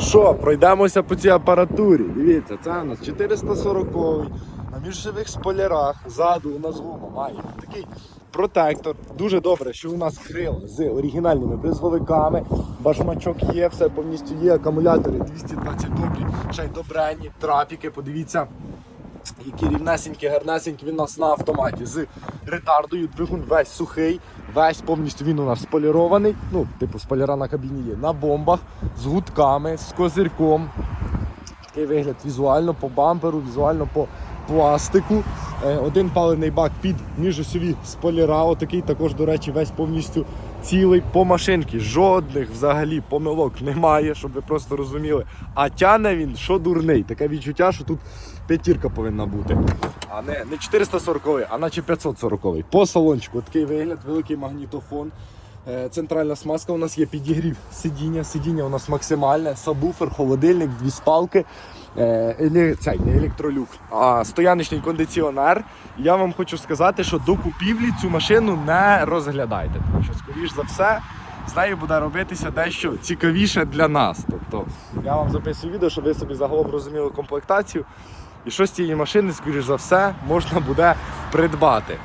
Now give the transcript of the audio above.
Що, пройдемося по цій апаратурі. Дивіться, це у нас 440 на міжживих спойлерах. Ззаду у нас гума має такий протектор. Дуже добре, що у нас крила з оригінальними бризговиками. Башмачок є, все повністю є, акумулятори 220 добрі, ще й добренні, трапіки, подивіться. Які рівнесенькі, гарнесенькі, він у нас на автоматі з ретардою, двигун весь сухий, весь повністю він у нас сполірований. Ну, типу, спойлера на кабіні є. На бомбах, з гудками, з козирком. Такий вигляд візуально по бамперу, візуально по пластику. Е, Один паливний бак під міжосьові спойлера. Отакий також, до речі, весь повністю цілий по машинці. Жодних взагалі помилок немає, щоб ви просто розуміли. А тяне він, що дурний. Таке відчуття, що тут п'ятірка повинна бути. А не, не 440, а наче 540. По салончику такий вигляд, великий магнітофон. Е, Центральна смазка у нас є підігрів сидіння. Сидіння у нас максимальне, сабвуфер, холодильник, дві спалки. Е, цей, не електролюк, а стояночний кондиціонер. Я вам хочу сказати, що до купівлі цю машину не розглядайте, тому що, скоріш за все, з нею буде робитися дещо цікавіше для нас. Тобто я вам записую відео, щоб ви собі загалом розуміли комплектацію. І що з цієї машини, скоріш за все, можна буде придбати.